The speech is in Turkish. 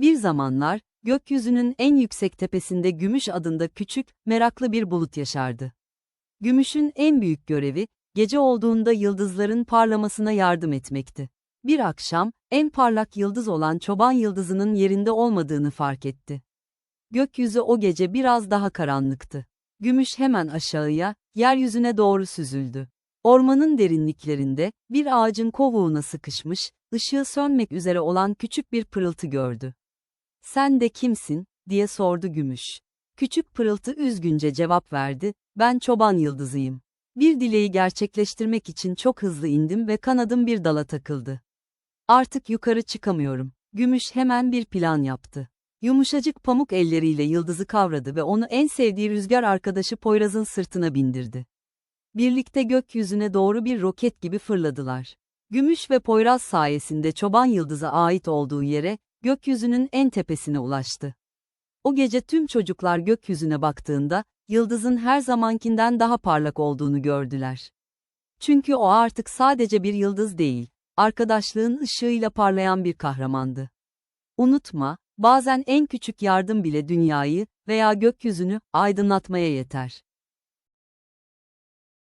Bir zamanlar, gökyüzünün en yüksek tepesinde Gümüş adında küçük, meraklı bir bulut yaşardı. Gümüş'ün en büyük görevi, gece olduğunda yıldızların parlamasına yardım etmekti. Bir akşam, en parlak yıldız olan çoban yıldızının yerinde olmadığını fark etti. Gökyüzü o gece biraz daha karanlıktı. Gümüş hemen aşağıya, yeryüzüne doğru süzüldü. Ormanın derinliklerinde, bir ağacın kovuğuna sıkışmış, ışığı sönmek üzere olan küçük bir pırıltı gördü. Sen de kimsin, diye sordu Gümüş. Küçük pırıltı üzgünce cevap verdi, ben çoban yıldızıyım. Bir dileği gerçekleştirmek için çok hızlı indim ve kanadım bir dala takıldı. Artık yukarı çıkamıyorum. Gümüş hemen bir plan yaptı. Yumuşacık pamuk elleriyle yıldızı kavradı ve onu en sevdiği rüzgar arkadaşı Poyraz'ın sırtına bindirdi. Birlikte gökyüzüne doğru bir roket gibi fırladılar. Gümüş ve Poyraz sayesinde çoban yıldıza ait olduğu yere, gökyüzünün en tepesine ulaştı. O gece tüm çocuklar gökyüzüne baktığında, yıldızın her zamankinden daha parlak olduğunu gördüler. Çünkü o artık sadece bir yıldız değil, arkadaşlığın ışığıyla parlayan bir kahramandı. Unutma, bazen en küçük yardım bile dünyayı veya gökyüzünü aydınlatmaya yeter.